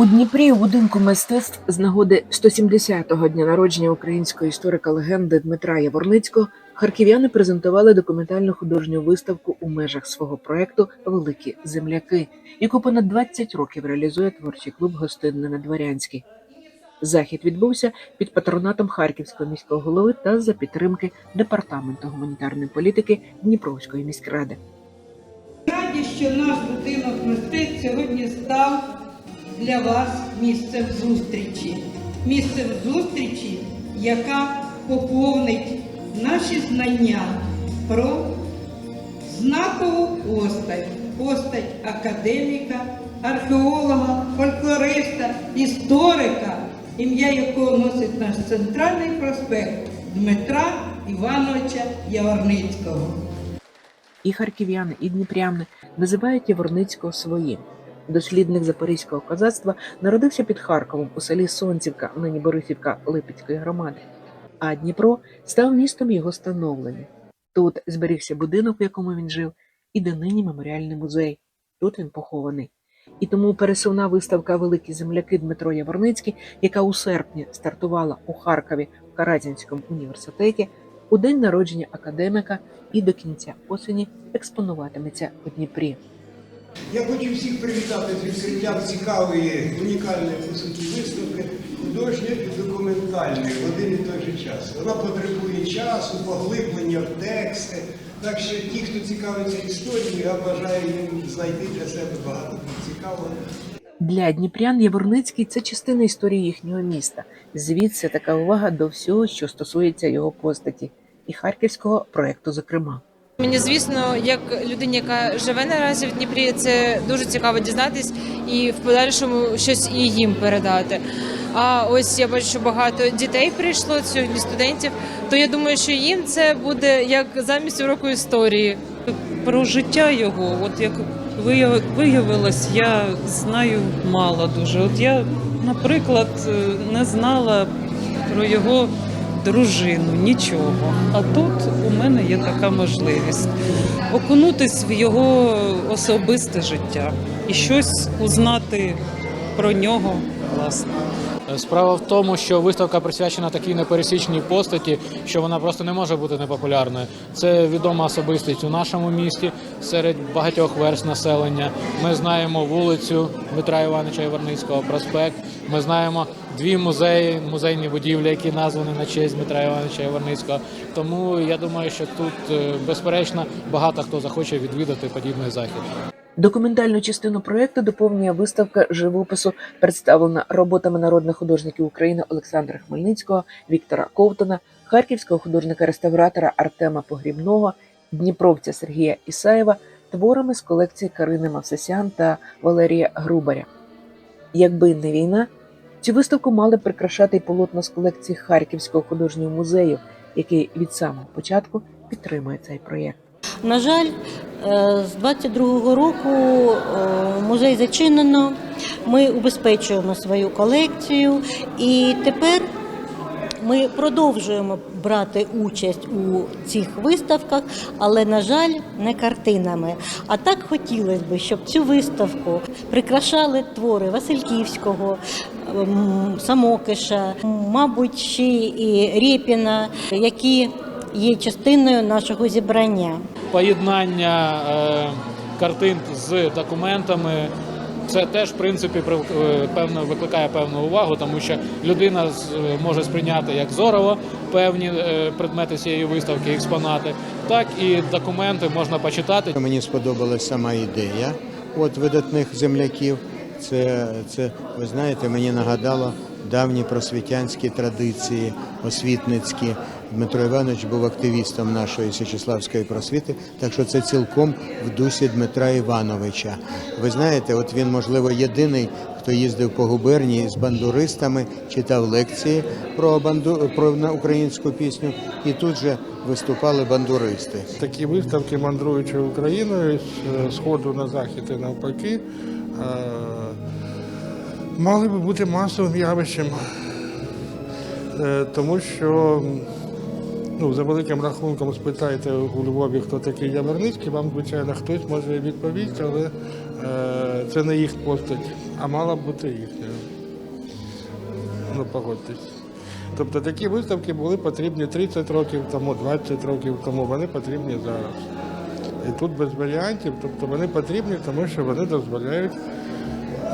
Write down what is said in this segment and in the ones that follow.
У Дніпрі у будинку мистецтв з нагоди 170-го дня народження українського історика легенди Дмитра Яворницького харків'яни презентували документальну художню виставку у межах свого проекту Великі земляки, яку понад 20 років реалізує творчий клуб Гостинне на Дворянській. Захід відбувся під патронатом Харківського міського голови та за підтримки департаменту гуманітарної політики Дніпровської міськради. Раді, що наш будинок мистецтв сьогодні став для вас місцем зустрічі. Місцем зустрічі, яка поповнить наші знання про знакову постать, постать академіка, археолога, фольклориста, історика, ім'я якого носить наш центральний проспект Дмитра Івановича Яворницького. І харків'яни, і дніпряни називають Яворницького своїм. Дослідник запорізького козацтва народився під Харковом у селі Сонцівка, нині Борисівка Липецької громади. А Дніпро став містом його становлення. Тут зберігся будинок, в якому він жив, і де нині меморіальний музей. Тут він похований. І тому пересувна виставка Великі земляки Дмитро Яворницький, яка у серпні стартувала у Харкові в Каразінському університеті, у день народження академіка і до кінця осені експонуватиметься у Дніпрі. Я хочу всіх привітати з відкриттям цікавої, унікальної по суті виставки, художньої і документальної в один і той же час. Вона потребує часу, поглиблення в тексти. Так що ті, хто цікавиться історією, я бажаю їм знайти для себе багато цікавого. Для дніпрян Яворницький це частина історії їхнього міста. Звідси така увага до всього, що стосується його постаті, і харківського проекту, зокрема. Мені звісно, як людині, яка живе наразі в Дніпрі, це дуже цікаво дізнатись і в подальшому щось і їм передати. А ось я бачу, що багато дітей прийшло сьогодні, студентів. То я думаю, що їм це буде як замість уроку історії. про життя його, от як виявилось, я знаю мало дуже. От я, наприклад, е, не знала про його дружину нічого. А тут у мене є така можливість окунутись в його особисте життя і щось узнати про нього власне. Справа в тому, що виставка присвячена такій непересічній постаті, що вона просто не може бути непопулярною. Це відома особистість у нашому місті серед багатьох верст населення. Ми знаємо вулицю Дмитра Івановича Яворницького, проспект. Ми знаємо дві музеї, музейні будівлі, які названі на честь Дмитра Івановича Яворницького. Тому я думаю, що тут е, безперечно багато хто захоче відвідати подібний захід. Документальну частину проєкту доповнює виставка живопису, представлена роботами народних художників України Олександра Хмельницького, Віктора Ковтона, харківського художника-реставратора Артема Погрібного, дніпровця Сергія Ісаєва, творами з колекції Карини Мавсесян та Валерія Грубаря. Якби не війна, цю виставку мали прикрашати й полотна з колекції Харківського художнього музею, який від самого початку підтримує цей проєкт. На жаль, е, з 22-го року е, музей зачинено. Ми убезпечуємо свою колекцію, і тепер ми продовжуємо брати участь у цих виставках, але, на жаль, не картинами. А так хотілося б, щоб цю виставку прикрашали твори Васильківського, Самокиша, мабуть, ще і Рєпіна, які є частиною нашого зібрання. поєднання е, картин з документами. Це теж в принципі при- е, певно викликає певну увагу, тому що людина е, може сприйняти як зорово певні предмети цієї виставки, експонати, так і документи можна почитати. Мені сподобалась сама ідея от видатних земляків. Це, це ви знаєте, мені нагадало давні просвітянські традиції, освітницькі. Дмитро Іванович був активістом нашої Січеславської просвіти, так що це цілком в дусі Дмитра Івановича. Ви знаєте, от він, можливо, єдиний, хто їздив по губернії з бандуристами, читав лекції про банду про українську пісню, і тут же виступали бандуристи. Такі виставки, мандруючи Україною з е, сходу на захід і навпаки, е, мали би бути масовим явищем, Е, тому що ну, за великим рахунком спитайте у Львові, хто такий Яворницький, вам, звичайно, хтось може відповісти, але е, це не їх постать. а мала б бути їхньою. Ну, погодьтесь. Тобто такі виставки були потрібні 30 років тому, 20 років тому, вони потрібні зараз. І тут без варіантів, тобто вони потрібні, тому що вони дозволяють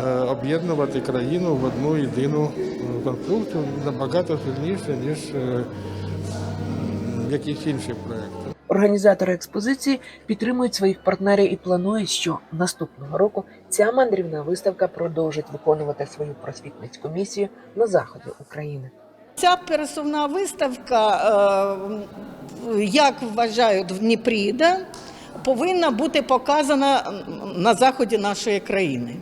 об'єднувати країну в одну єдину е, конструкцію набагато сильніше, ніж е, якісь інші проекти. Організатори експозиції підтримують своїх партнерів і планують, що наступного року ця мандрівна виставка продовжить виконувати свою просвітницьку місію на заході України. Ця пересувна виставка, е, як вважають в Дніпрі, повинна бути показана на заході нашої країни.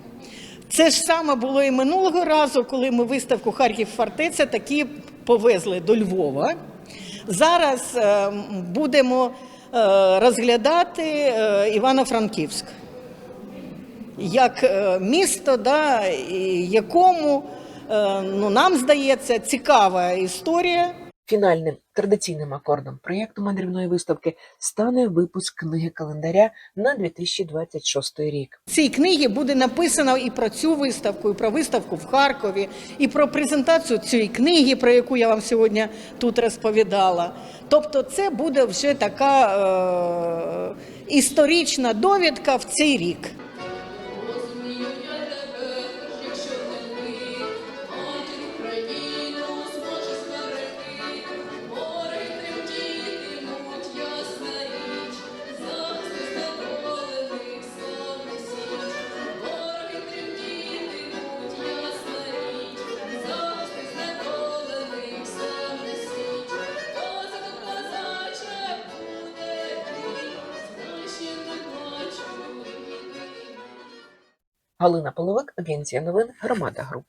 Це ж саме було і минулого разу, коли ми виставку Харків фортеця такі повезли до Львова. Зараз е, будемо е, розглядати е, Івано-Франківськ як місто, да, якому ну, нам здається цікава історія. Фінальним традиційним акордом проєкту мандрівної виставки стане випуск книги календаря на 2026 рік. В цій книгі буде написано і про цю виставку, і про виставку в Харкові, і про презентацію цієї книги, про яку я вам сьогодні тут розповідала. Тобто, це буде вже така е- історична довідка в цей рік. Галина Половик, агенція новин Громада Груп.